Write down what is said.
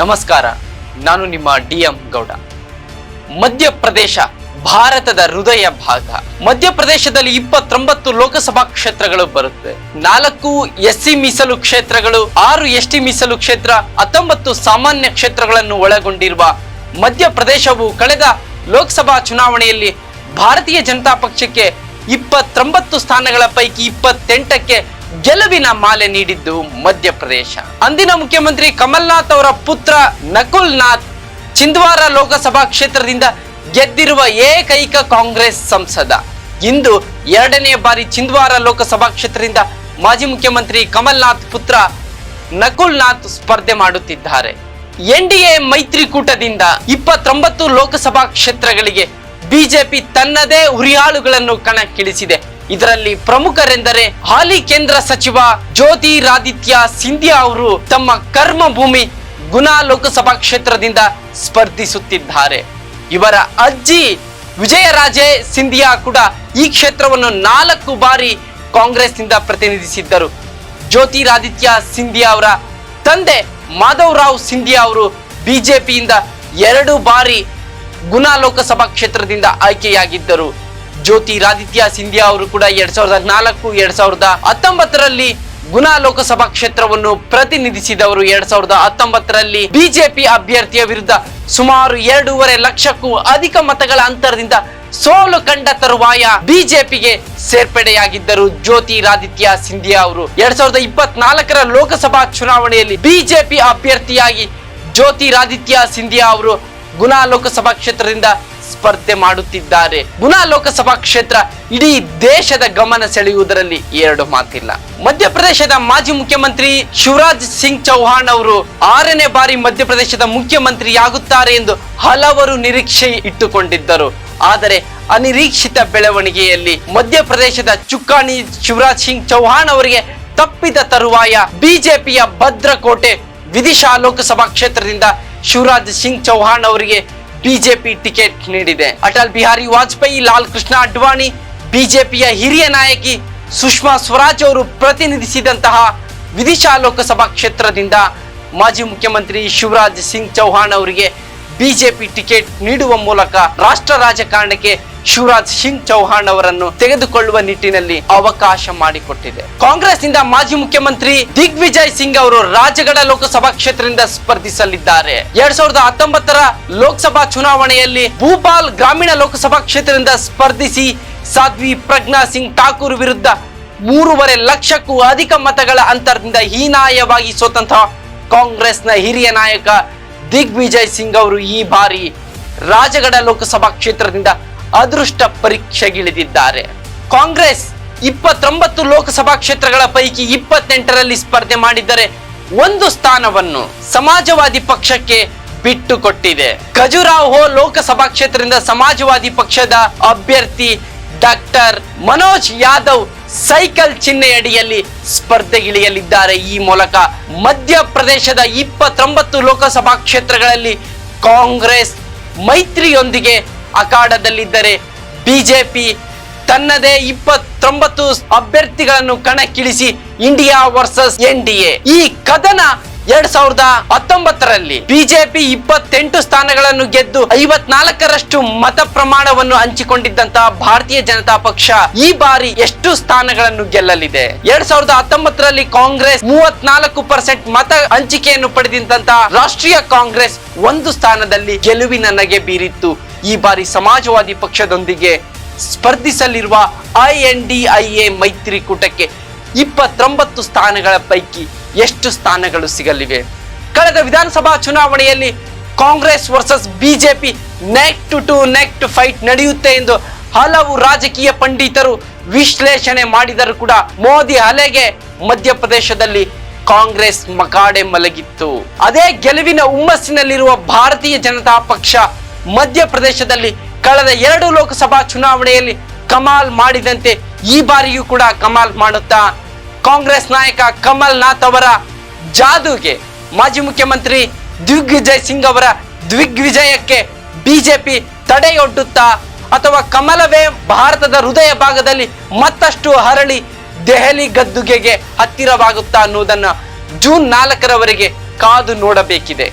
ನಮಸ್ಕಾರ, ನಾನು ನಿಮ್ಮ ಡಿ ಎಂ ಗೌಡ. ಮಧ್ಯಪ್ರದೇಶ, ಭಾರತದ ಹೃದಯ ಭಾಗ. ಮಧ್ಯಪ್ರದೇಶದಲ್ಲಿ ಇಪ್ಪತ್ತೊಂಬತ್ತು ಲೋಕಸಭಾ ಕ್ಷೇತ್ರಗಳು ಬರುತ್ತೆ. ನಾಲ್ಕು ಎಸ್ಸಿ ಮೀಸಲು ಕ್ಷೇತ್ರಗಳು, ಆರು ಎಸ್ಟಿ ಮೀಸಲು ಕ್ಷೇತ್ರ, ಹತ್ತೊಂಬತ್ತು ಸಾಮಾನ್ಯ ಕ್ಷೇತ್ರಗಳನ್ನು ಒಳಗೊಂಡಿರುವ ಮಧ್ಯಪ್ರದೇಶವು ಕಳೆದ ಲೋಕಸಭಾ ಚುನಾವಣೆಯಲ್ಲಿ ಭಾರತೀಯ ಜನತಾ ಪಕ್ಷಕ್ಕೆ ಇಪ್ಪತ್ತೊಂಬತ್ತು ಸ್ಥಾನಗಳ ಪೈಕಿ ಇಪ್ಪತ್ತೆಂಟಕ್ಕೆ ಗೆಲುವಿನ ಮಾಲೆ ನೀಡಿದ್ದು ಮಧ್ಯಪ್ರದೇಶ. ಅಂದಿನ ಮುಖ್ಯಮಂತ್ರಿ ಕಮಲ್ನಾಥ್ ಅವರ ಪುತ್ರ ನಕುಲ್ ನಾಥ್ ಚಿಂದ್ವಾರ ಲೋಕಸಭಾ ಕ್ಷೇತ್ರದಿಂದ ಗೆದ್ದಿರುವ ಏಕೈಕ ಕಾಂಗ್ರೆಸ್ ಸಂಸದ. ಇಂದು ಎರಡನೇ ಬಾರಿ ಚಿಂದ್ವಾರ ಲೋಕಸಭಾ ಕ್ಷೇತ್ರದಿಂದ ಮಾಜಿ ಮುಖ್ಯಮಂತ್ರಿ ಕಮಲ್ನಾಥ್ ಪುತ್ರ ನಕುಲ್ ನಾಥ್ ಸ್ಪರ್ಧೆ ಮಾಡುತ್ತಿದ್ದಾರೆ. ಎನ್ಡಿಎ ಮೈತ್ರಿಕೂಟದಿಂದ ಇಪ್ಪತ್ತೊಂಬತ್ತು ಲೋಕಸಭಾ ಕ್ಷೇತ್ರಗಳಿಗೆ ಬಿಜೆಪಿ ತನ್ನದೇ ಹುರಿಯಾಳುಗಳನ್ನು ಕಣಕ್ಕಿಳಿಸಿದೆ. ಇದರಲ್ಲಿ ಪ್ರಮುಖರೆಂದರೆ ಹಾಲಿ ಕೇಂದ್ರ ಸಚಿವ ಜ್ಯೋತಿರಾದಿತ್ಯ ಸಿಂಧಿಯಾ ಅವರು ತಮ್ಮ ಕರ್ಮ ಭೂಮಿ ಗುನಾ ಲೋಕಸಭಾ ಕ್ಷೇತ್ರದಿಂದ ಸ್ಪರ್ಧಿಸುತ್ತಿದ್ದಾರೆ. ಇವರ ಅಜ್ಜಿ ವಿಜಯರಾಜೇ ಸಿಂಧಿಯಾ ಕೂಡ ಈ ಕ್ಷೇತ್ರವನ್ನು ನಾಲ್ಕು ಬಾರಿ ಕಾಂಗ್ರೆಸ್ನಿಂದ ಪ್ರತಿನಿಧಿಸಿದ್ದರು. ಜ್ಯೋತಿರಾದಿತ್ಯ ಸಿಂಧಿಯಾ ಅವರ ತಂದೆ ಮಾಧವರಾವ್ ಸಿಂಧಿಯಾ ಅವರು ಬಿಜೆಪಿಯಿಂದ ಎರಡು ಬಾರಿ ಗುನಾ ಲೋಕಸಭಾ ಕ್ಷೇತ್ರದಿಂದ ಆಯ್ಕೆಯಾಗಿದ್ದರು. ಜ್ಯೋತಿರಾದಿತ್ಯ ಸಿಂಧಿಯಾ ಅವರು ಕೂಡ ಎರಡ್ ಸಾವಿರದ ನಾಲ್ಕು, ಎರಡ್ ಸಾವಿರದ ಹತ್ತೊಂಬತ್ತರಲ್ಲಿ ಗುನಾ ಲೋಕಸಭಾ ಕ್ಷೇತ್ರವನ್ನು ಪ್ರತಿನಿಧಿಸಿದವರು. ಎರಡ್ ಸಾವಿರದ ಹತ್ತೊಂಬತ್ತರಲ್ಲಿ ಬಿಜೆಪಿ ಅಭ್ಯರ್ಥಿಯ ವಿರುದ್ಧ ಸುಮಾರು ಎರಡೂವರೆ ಲಕ್ಷಕ್ಕೂ ಅಧಿಕ ಮತಗಳ ಅಂತರದಿಂದ ಸೋಲು ಕಂಡ ತರುವಾಯ ಬಿಜೆಪಿಗೆ ಸೇರ್ಪಡೆಯಾಗಿದ್ದರು ಜ್ಯೋತಿರಾದಿತ್ಯ ಸಿಂಧಿಯಾ ಅವರು. ಎರಡ್ ಸಾವಿರದ ಇಪ್ಪತ್ನಾಲ್ಕರ ಲೋಕಸಭಾ ಚುನಾವಣೆಯಲ್ಲಿ ಬಿಜೆಪಿ ಅಭ್ಯರ್ಥಿಯಾಗಿ ಜ್ಯೋತಿರಾದಿತ್ಯ ಸಿಂಧಿಯಾ ಅವರು ಗುನಾ ಲೋಕಸಭಾ ಕ್ಷೇತ್ರದಿಂದ ಸ್ಪರ್ಧೆ ಮಾಡುತ್ತಿದ್ದಾರೆ. ಗುನಾ ಲೋಕಸಭಾ ಕ್ಷೇತ್ರ ಇಡೀ ದೇಶದ ಗಮನ ಸೆಳೆಯುವುದರಲ್ಲಿ ಎರಡು ಮಾತಿಲ್ಲ. ಮಧ್ಯಪ್ರದೇಶದ ಮಾಜಿ ಮುಖ್ಯಮಂತ್ರಿ ಶಿವರಾಜ್ ಸಿಂಗ್ ಚೌಹಾಣ್ ಅವರು ಆರನೇ ಬಾರಿ ಮಧ್ಯಪ್ರದೇಶದ ಮುಖ್ಯಮಂತ್ರಿಯಾಗುತ್ತಾರೆ ಎಂದು ಹಲವರು ನಿರೀಕ್ಷೆ ಇಟ್ಟುಕೊಂಡಿದ್ದರು. ಆದರೆ ಅನಿರೀಕ್ಷಿತ ಬೆಳವಣಿಗೆಯಲ್ಲಿ ಮಧ್ಯಪ್ರದೇಶದ ಚುಕ್ಕಾಣಿ ಶಿವರಾಜ್ ಸಿಂಗ್ ಚೌಹಾಣ್ ಅವರಿಗೆ ತಪ್ಪಿದ ತರುವಾಯ ಬಿಜೆಪಿಯ ಭದ್ರಕೋಟೆ ವಿದಿಶಾ ಲೋಕಸಭಾ ಕ್ಷೇತ್ರದಿಂದ ಶಿವರಾಜ್ ಸಿಂಗ್ ಚೌಹಾಣ್ ಅವರಿಗೆ ಬಿಜೆಪಿ ಟಿಕೆಟ್ ನೀಡಿದೆ. ಅಟಲ್ ಬಿಹಾರಿ ವಾಜಪೇಯಿ ಲಾಲ್ ಕೃಷ್ಣ ಅಡ್ವಾಣಿ, ಬಿಜೆಪಿಯ ಹಿರಿಯ ನಾಯಕಿ ಸುಷ್ಮಾ ಸ್ವರಾಜ್ ಅವರು ಪ್ರತಿನಿಧಿಸಿದಂತಹ ವಿದಿಶಾ ಲೋಕಸಭಾ ಕ್ಷೇತ್ರದಿಂದ ಮಾಜಿ ಮುಖ್ಯಮಂತ್ರಿ ಶಿವರಾಜ್ ಸಿಂಗ್ ಚೌಹಾಣ್ ಅವರಿಗೆ ಬಿಜೆಪಿ ಟಿಕೆಟ್ ನೀಡುವ ಮೂಲಕ ರಾಷ್ಟ್ರ ರಾಜಕಾರಣಕ್ಕೆ ಶಿವರಾಜ್ ಸಿಂಗ್ ಚೌಹಾಣ್ ಅವರನ್ನು ತೆಗೆದುಕೊಳ್ಳುವ ನಿಟ್ಟಿನಲ್ಲಿ ಅವಕಾಶ ಮಾಡಿಕೊಟ್ಟಿದೆ. ಕಾಂಗ್ರೆಸ್ನಿಂದ ಮಾಜಿ ಮುಖ್ಯಮಂತ್ರಿ ದಿಗ್ವಿಜಯ್ ಸಿಂಗ್ ಅವರು ರಾಜಗಢ ಲೋಕಸಭಾ ಕ್ಷೇತ್ರದಿಂದ ಸ್ಪರ್ಧಿಸಲಿದ್ದಾರೆ. ಎರಡ್ ಸಾವಿರದ ಹತ್ತೊಂಬತ್ತರ ಲೋಕಸಭಾ ಚುನಾವಣೆಯಲ್ಲಿ ಭೂಪಾಲ್ ಗ್ರಾಮೀಣ ಲೋಕಸಭಾ ಕ್ಷೇತ್ರದಿಂದ ಸ್ಪರ್ಧಿಸಿ ಸಾಧ್ವಿ ಪ್ರಜ್ಞಾ ಸಿಂಗ್ ಠಾಕೂರ್ ವಿರುದ್ಧ ಮೂರುವರೆ ಲಕ್ಷಕ್ಕೂ ಅಧಿಕ ಮತಗಳ ಅಂತರದಿಂದ ಹೀನಾಯವಾಗಿ ಸೋತಂತಹ ಕಾಂಗ್ರೆಸ್ನ ಹಿರಿಯ ನಾಯಕ ದಿಗ್ವಿಜಯ್ ಸಿಂಗ್ ಅವರು ಈ ಬಾರಿ ರಾಜಗಡ ಲೋಕಸಭಾ ಕ್ಷೇತ್ರದಿಂದ ಅದೃಷ್ಟ ಪರೀಕ್ಷೆಗಿಳಿದಿದ್ದಾರೆ. ಕಾಂಗ್ರೆಸ್ ಇಪ್ಪತ್ತೊಂಬತ್ತು ಲೋಕಸಭಾ ಕ್ಷೇತ್ರಗಳ ಪೈಕಿ ಇಪ್ಪತ್ತೆಂಟರಲ್ಲಿ ಸ್ಪರ್ಧೆ ಮಾಡಿದ್ದರೆ ಒಂದು ಸ್ಥಾನವನ್ನು ಸಮಾಜವಾದಿ ಪಕ್ಷಕ್ಕೆ ಬಿಟ್ಟು ಕೊಟ್ಟಿದೆ ಖಜುರಾಹೋ ಲೋಕಸಭಾ ಕ್ಷೇತ್ರದಿಂದ ಸಮಾಜವಾದಿ ಪಕ್ಷದ ಅಭ್ಯರ್ಥಿ ಡಾಕ್ಟರ್ ಮನೋಜ್ ಯಾದವ್ ಸೈಕಲ್ ಚಿಹ್ನೆಯಡಿಯಲ್ಲಿ ಸ್ಪರ್ಧೆಗಿಳಿಯಲಿದ್ದಾರೆ. ಈ ಮೂಲಕ ಮಧ್ಯಪ್ರದೇಶದ ಇಪ್ಪತ್ತೊಂಬತ್ತು ಲೋಕಸಭಾ ಕ್ಷೇತ್ರಗಳಲ್ಲಿ ಕಾಂಗ್ರೆಸ್ ಮೈತ್ರಿಯೊಂದಿಗೆ ಅಖಾಡದಲ್ಲಿದ್ದರೆ ಬಿಜೆಪಿ ತನ್ನದೇ ಇಪ್ಪತ್ತೊಂಬತ್ತು ಅಭ್ಯರ್ಥಿಗಳನ್ನು ಕಣಕ್ಕಿಳಿಸಿ India versus N D A ಈ ಕದನ ಎರಡ್ ಸಾವಿರದ ಹತ್ತೊಂಬತ್ತರಲ್ಲಿ ಬಿಜೆಪಿ ಇಪ್ಪತ್ತೆಂಟು ಸ್ಥಾನಗಳನ್ನು ಗೆದ್ದು ಐವತ್ನಾಲ್ಕರಷ್ಟು ಮತ ಪ್ರಮಾಣವನ್ನು ಹಂಚಿಕೊಂಡಿದ್ದಂತಹ ಭಾರತೀಯ ಜನತಾ ಪಕ್ಷ ಈ ಬಾರಿ ಎಷ್ಟು ಸ್ಥಾನಗಳನ್ನು ಗೆಲ್ಲಲಿದೆ? ಎರಡ್ ಸಾವಿರದ ಹತ್ತೊಂಬತ್ತರಲ್ಲಿ ಕಾಂಗ್ರೆಸ್ ಮೂವತ್ನಾಲ್ಕು ಪರ್ಸೆಂಟ್ ಮತ ಹಂಚಿಕೆಯನ್ನು ಪಡೆದಿದ್ದಂತಹ ರಾಷ್ಟ್ರೀಯ ಕಾಂಗ್ರೆಸ್ ಒಂದು ಸ್ಥಾನದಲ್ಲಿ ಗೆಲುವಿನ ನಗೆ ಬೀರಿತ್ತು. ಈ ಬಾರಿ ಸಮಾಜವಾದಿ ಪಕ್ಷದೊಂದಿಗೆ ಸ್ಪರ್ಧಿಸಲಿರುವ I N D I A ಮೈತ್ರಿಕೂಟಕ್ಕೆ ಇಪ್ಪತ್ತೊಂಬತ್ತು ಸ್ಥಾನಗಳ ಪೈಕಿ ಎಷ್ಟು ಸ್ಥಾನಗಳು ಸಿಗಲಿವೆ? ಕಳೆದ ವಿಧಾನಸಭಾ ಚುನಾವಣೆಯಲ್ಲಿ Congress versus BJP neck to to neck to fight ನಡೆಯುತ್ತೆ ಎಂದು ಹಲವು ರಾಜಕೀಯ ಪಂಡಿತರು ವಿಶ್ಲೇಷಣೆ ಮಾಡಿದರೂ ಕೂಡ ಮೋದಿ ಅಲೆಗೆ ಮಧ್ಯಪ್ರದೇಶದಲ್ಲಿ ಕಾಂಗ್ರೆಸ್ ಮಕಾಡೆ ಮಲಗಿತ್ತು. ಅದೇ ಗೆಲುವಿನ ಹುಮ್ಮಸ್ಸಿನಲ್ಲಿರುವ ಭಾರತೀಯ ಜನತಾ ಪಕ್ಷ ಮಧ್ಯಪ್ರದೇಶದಲ್ಲಿ ಕಳೆದ ಎರಡು ಲೋಕಸಭಾ ಚುನಾವಣೆಯಲ್ಲಿ ಕಮಾಲ್ ಮಾಡಿದಂತೆ ಈ ಬಾರಿಯೂ ಕೂಡ ಕಮಾಲ್ ಮಾಡುತ್ತಾ ಕಾಂಗ್ರೆಸ್ ನಾಯಕ ಕಮಲ್ ನಾಥ್ ಅವರ ಜಾದೂಗೆ ಮಾಜಿ ಮುಖ್ಯಮಂತ್ರಿ ದಿಗ್ವಿಜಯ್ ಸಿಂಗ್ ಅವರ ದಿಗ್ವಿಜಯಕ್ಕೆ ಬಿಜೆಪಿ ತಡೆಯೊಡ್ಡುತ್ತಾ ಅಥವಾ ಕಮಲವೇ ಭಾರತದ ಹೃದಯ ಭಾಗದಲ್ಲಿ ಮತ್ತಷ್ಟು ಹರಳಿ ದೆಹಲಿ ಗದ್ದುಗೆಗೆ ಹತ್ತಿರವಾಗುತ್ತಾ ಅನ್ನುವುದನ್ನು ಜೂನ್ ನಾಲ್ಕರವರೆಗೆ ಕಾದು ನೋಡಬೇಕಿದೆ.